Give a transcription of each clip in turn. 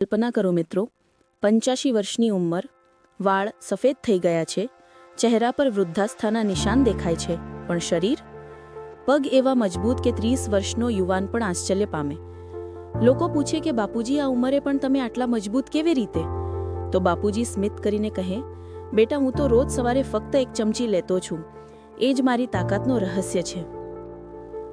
કલ્પના કરો મિત્રો પંચ્યાસી વર્ષની ઉંમર, વાળ સફેદ થઈ ગયા છે, ચહેરા પર વૃદ્ધાસ્થાના નિશાન દેખાય છે, પણ શરીર? પગ એવા મજબૂત કે ત્રીસ વર્ષનો યુવાન પણ આશ્ચર્ય પામે. લોકો પૂછે કે, બાપુજી, આ ઉંમરે પણ તમે આટલા મજબૂત કેવી રીતે? તો બાપુજી સ્મિત કરીને કહે, બેટા, હું તો રોજ સવારે ફક્ત એક ચમચી લેતો છું. એ જ મારી તાકાતનો રહસ્ય છે.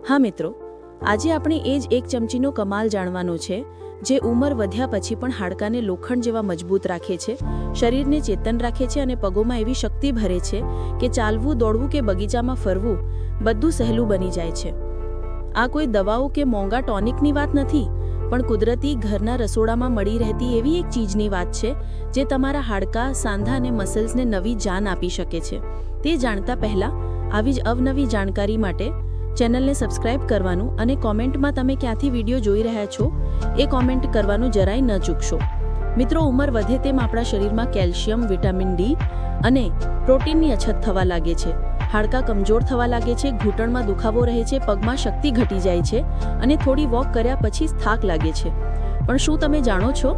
હા મિત્રો આજે આપણે એ જ એક ચમચીનો કમાલ જાણવાનો છે, જે ઉંમર વધ્યા પછી પણ હાડકાને લોખંડ જેવા મજબૂત રાખે છે, શરીરને ચેતન રાખે છે અને પગોમાં એવી શક્તિ ભરે છે કે ચાલવું, દોડવું કે બગીચામાં ફરવું, બધું સહેલું બની જાય છે. આ કોઈ દવાઓ કે મોંઘા ટોનિકની વાત નથી, પણ કુદરતી ઘરના રસોડામાં મળી રહેતી એવી એક ચીજની વાત છે, જે તમારા હાડકાં, સાંધા અને મસલ્સને નવી જાન આપી શકે છે. તે જાણતા પહેલા આવી જ અવનવી જાણકારી માટે ચેનલને સબસ્ક્રાઇબ કરવાનું અને કોમેન્ટમાં તમે ક્યાંથી વીડિયો જોઈ રહ્યા છો, એ કોમેન્ટ કરવાનું જરાય ન ચૂકશો. મિત્રો, ઉંમર વધે તેમ આપણા શરીરમાં કેલ્શિયમ, વિટામિન ડી અને પ્રોટીનની અછત થવા લાગે છે. હાડકાં કમજોર થવા લાગે છે, ઘૂંટણમાં દુખાવો રહે છે, પગમાં શક્તિ ઘટી જાય છે અને થોડી વોક કર્યા પછી થાક લાગે છે. પણ શું તમે જાણો છો?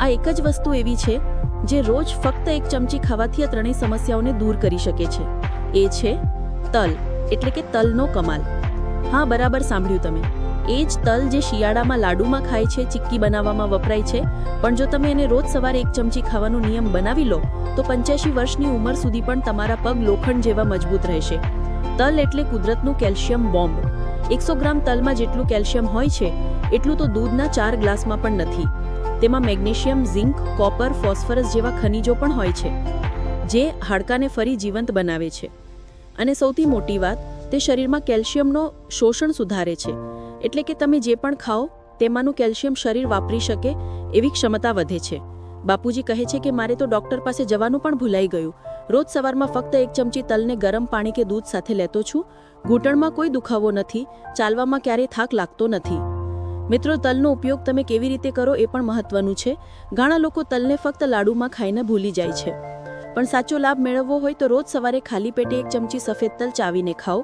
આ એક જ વસ્તુ એવી છે જે રોજ ફક્ત એક ચમચી ખાવાથી આ ત્રણેય સમસ્યાઓને દૂર કરી શકે છે. એ છે તલ. એટલે કે તલનો કમાલ. હા, બરાબર સાંભળ્યું તમે. એ જ તલ જે શિયાળામાં લાડુમાં ખાય છે, ચિક્કી બનાવવામાં વપરાય છે, પણ જો તમે એને રોજ સવારે એક ચમચી ખાવાનો નિયમ બનાવી લો, તો પંચ્યાસી વર્ષની ઉંમર સુધી પણ તમારા પગ લોખંડ જેવા મજબૂત રહેશે. તલ એટલે કુદરતનું કેલ્શિયમ બોમ્બ. એકસો ગ્રામ તલમાં જેટલું કેલ્શિયમ હોય છે, એટલું તો દૂધના ચાર ગ્લાસમાં પણ નથી. તેમાં મેગ્નેશિયમ, ઝિંક, કોપર, ફોસ્ફરસ જેવા ખનિજો પણ હોય છે, જે હાડકાને ફરી જીવંત બનાવે છે. અને સૌથી મોટી વાત, તે શરીરમાં કેલ્શિયમનો શોષણ સુધારે છે. એટલે કે તમે જે પણ ખાઓ, તેમાંનું કેલ્શિયમ શરીર વાપરી શકે એવી ક્ષમતા વધે છે. બાપુજી કહે છે કે મારે તો ડૉક્ટર પાસે જવાનું પણ ભૂલાઈ ગયું. રોજ સવારમાં ફક્ત એક ચમચી તલને ગરમ પાણી કે દૂધ સાથે લેતો છું. ઘૂંટણમાં કોઈ દુખાવો નથી, ચાલવામાં ક્યારેય થાક લાગતો નથી. મિત્રો, તલનો ઉપયોગ તમે કેવી રીતે કરો એ પણ મહત્વનું છે. ઘણા લોકો તલને ફક્ત લાડુમાં ખાઈને ભૂલી જાય છે. પણ સાચો લાભ મેળવવો હોય તો રોજ સવારે ખાલી પેટે એક ચમચી સફેદ તલ ચાવીને ખાઓ.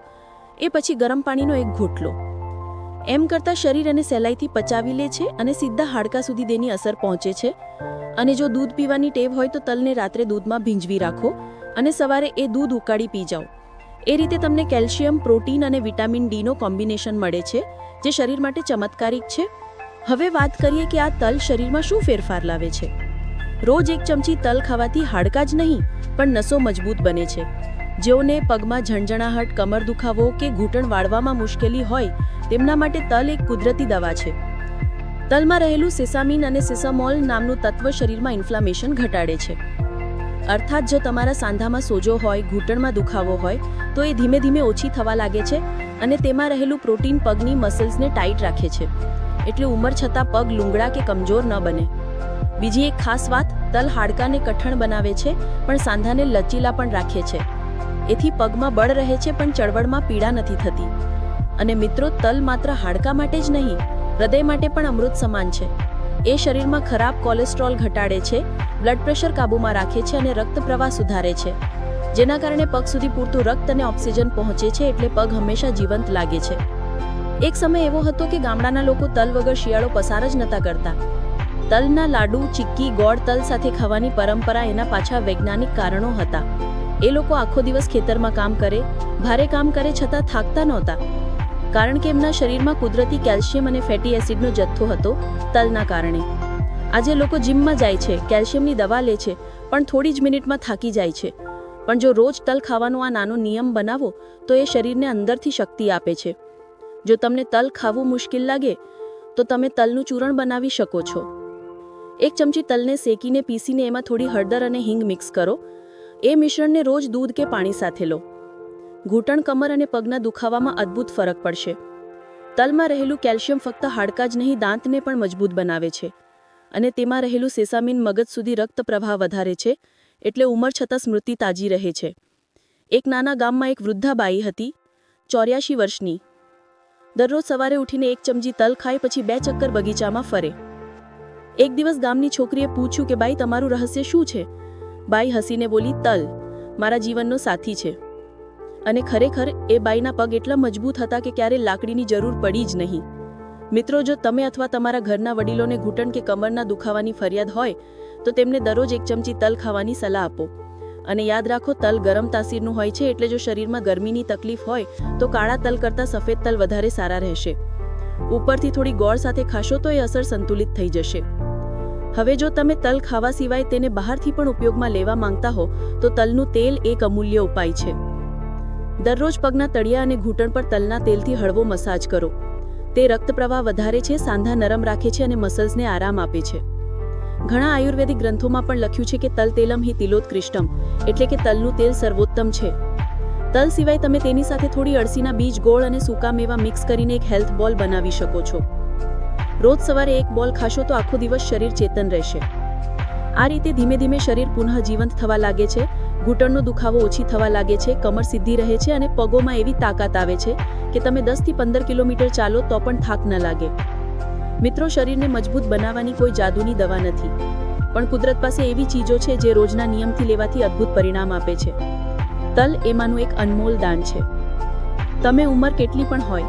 એ પછી ગરમ પાણીનો એક ઘૂંટ લો એમ કરતાં શરીર અને સહેલાઈથી પચાવી લે છે અને સીધા હાડકા સુધી તેની અસર પહોંચે છે. અને જો દૂધ પીવાની ટેવ હોય તો તલને રાત્રે દૂધમાં ભીંજવી રાખો અને સવારે એ દૂધ ઉકાળી પી જાઓ. એ રીતે તમને કેલ્શિયમ, પ્રોટીન અને વિટામિન ડીનો કોમ્બિનેશન મળે છે, જે શરીર માટે ચમત્કારિક છે. હવે વાત કરીએ કે આ તલ શરીરમાં શું ફેરફાર લાવે છે. રોજ એક ચમચી તલ ખાવાથી હાડકાં જ નહીં, પણ નસો મજબૂત બને છે. જેઓને પગમાં ઝણઝણાહટ, કમર દુખાવો કે ઘૂંટણ વાળવામાં મુશ્કેલી હોય, તેમના માટે તલ એક કુદરતી દવા છે. તલમાં રહેલું સેસામિન અને સેસામોલ નામનું તત્વ શરીરમાં ઇન્ફ્લામેશન ઘટાડે છે. અર્થાત જો તમારા સાંધામાં સોજો હોય, ઘૂંટણમાં દુખાવો હોય, તો એ ધીમે ધીમે ઓછી થવા લાગે છે અને તેમાં રહેલું પ્રોટીન પગની મસલ્સને ટાઈટ રાખે છે. એટલે ઉંમર છતાં પગ લુંગડા કે કમજોર ન બને. બીજી એક ખાસ વાત, તલ હાડકાને કઠણ બનાવે છે, પણ સાંધાને લચીલા પણ રાખે છે. એથી પગમાં બળ રહે છે, પણ ચળવળમાં પીડા નથી થતી. અને મિત્રો, તલ માત્ર હાડકા માટે જ નહીં, હૃદય માટે પણ અમૃત સમાન છે. એ શરીરમાં ખરાબ કોલેસ્ટ્રોલ ઘટાડે છે, બ્લડ પ્રેશર કાબૂમાં રાખે છે અને રક્ત પ્રવાહ સુધારે છે. જેના કારણે પગ સુધી પૂરતું રક્ત અને ઓક્સિજન પહોંચે છે એટલે પગ હંમેશા જીવંત લાગે છે. એક સમય એવો હતો કે ગામડાના લોકો તલ વગર શિયાળો પસાર જ નતા કરતા. તલના લાડુ, ચિક્કી, ગોળ તલ સાથે ખાવાની પરંપરા એના પાછા વૈજ્ઞાનિક કારણો હતા. એ લોકો આખો દિવસ ખેતરમાં કામ કરે, ભારે કામ કરે છતાં થાકતા નહોતા. કારણ કે એમના શરીરમાં કુદરતી કેલ્શિયમ અને ફેટી એસિડનો જથ્થો હતો તલના કારણે. આજે લોકો જીમમાં જાય છે, કેલ્શિયમની દવા લે છે, પણ થોડી જ મિનિટમાં થાકી જાય છે. પણ જો રોજ તલ ખાવાનો આ નાનો નિયમ બનાવો, તો એ શરીરને અંદરથી શક્તિ આપે છે. જો તમને તલ ખાવું મુશ્કેલ લાગે, તો તમે તલનું ચૂરણ બનાવી શકો છો. એક ચમચી તલને શેકીને પીસીને એમાં થોડી હળદર અને હિંગ મિક્સ કરો. એ મિશ્રણને રોજ દૂધ કે પાણી સાથે લો. ઘૂંટણ, કમર અને પગના દુખાવામાં અદ્ભુત ફરક પડશે. તલમાં રહેલું કેલ્શિયમ ફક્ત હાડકાં જ નહીં, દાંતને પણ મજબૂત બનાવે છે. અને તેમાં રહેલું સેસામીન મગજ સુધી રક્ત પ્રવાહ વધારે છે, એટલે ઉંમર છતાં સ્મૃતિ તાજી રહે છે. એક નાના ગામમાં એક વૃદ્ધા બાઈ હતી, ચોર્યાશી વર્ષની. દરરોજ સવારે ઉઠીને એક ચમચી તલ ખાય પછી બે ચક્કર બગીચામાં ફરે. એક દિવસ ગામની છોકરીએ પૂછ્યું કે, બાઈ, તમારું રહસ્ય શું છે? બાઈ હસીને બોલી, તલ, મારા જીવનનો સાથી છે. અને ખરેખર એ બાઈના પગ એટલા મજબૂત હતા કે ક્યારે લાકડીની જરૂર પડી જ નહીં. મિત્રો, જો તમે અથવા તમારા ઘરના વડીલોને ઘૂંટણ કે કમરના દુખાવાની ફરિયાદ હોય, તો તેમને દરરોજ એક ચમચી તલ ખાવાની સલાહ આપો. અને યાદ રાખો, તલ ગરમ તાસીરનું હોય છે, એટલે જો શરીરમાં ગરમીની તકલીફ હોય, તો કાળા તલ કરતાં સફેદ તલ વધારે સારા રહેશે. ઉપરથી થોડી ગોળ સાથે ખાશો તો એ અસર સંતુલિત થઈ જશે. હવે જો તમે તલ ખાવા સિવાય તેને બહારથી પણ ઉપયોગમાં લેવા માંગતા હો, તો તલનું તેલ એક અમૂલ્ય ઉપાય છે. દરરોજ પગના તળિયા અને ઘૂંટણ પર તલના તેલથી હળવો મસાજ કરો. તે રક્ત પ્રવાહ વધારે છે, સાંધા નરમ રાખે છે અને મસલ્સને આરામ આપે છે. ઘણા આયુર્વેદિક ગ્રંથોમાં પણ લખ્યું છે કે તલ તેલમ હિ તિલોત્કૃષ્ટમ, એટલે કે તલનું તેલ સર્વોત્તમ છે. તલ સિવાય તમે તેની સાથે થોડી અળસીના બીજ, ગોળ અને સૂકા મેવા મિક્સ કરીને એક હેલ્થ બોલ બનાવી શકો છો. રોજ સવારે એક બોલ ખાશો તો આખો દિવસ શરીર ચેતન રહેશે. આ રીતે ધીમે ધીમે શરીર પુનઃ જીવંત થવા લાગે છે, ઘૂંટણનો દુખાવો ઓછી થવા લાગે છે, કમર સીધી રહે છે અને પગોમાં એવી તાકાત આવે છે કે તમે દસથી પંદર કિલોમીટર ચાલો તો પણ થાક ન લાગે. મિત્રો, શરીરને મજબૂત બનાવવાની કોઈ જાદુની દવા નથી. પણ કુદરત પાસે એવી ચીજો છે જે રોજના નિયમથી લેવાથી અદ્ભુત પરિણામ આપે છે. તલ એમાંનું એક અનમોલ દાન છે. તમે ઉંમર કેટલી પણ હોય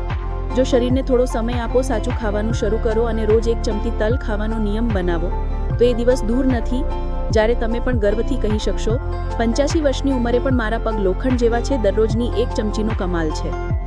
જો શરીરને થોડો સમય આપો, સાચું ખાવાનું શરૂ કરો અને રોજ એક ચમચી તલ ખાવાનો નિયમ બનાવો, તો એ દિવસ દૂર નથી. જ્યારે તમે પણ ગર્વથી કહી શકશો, પંચ્યાસી વર્ષની ઉંમરે પણ મારા પગ લોખંડ જેવા છે, દરરોજની એક ચમચીનો કમાલ છે.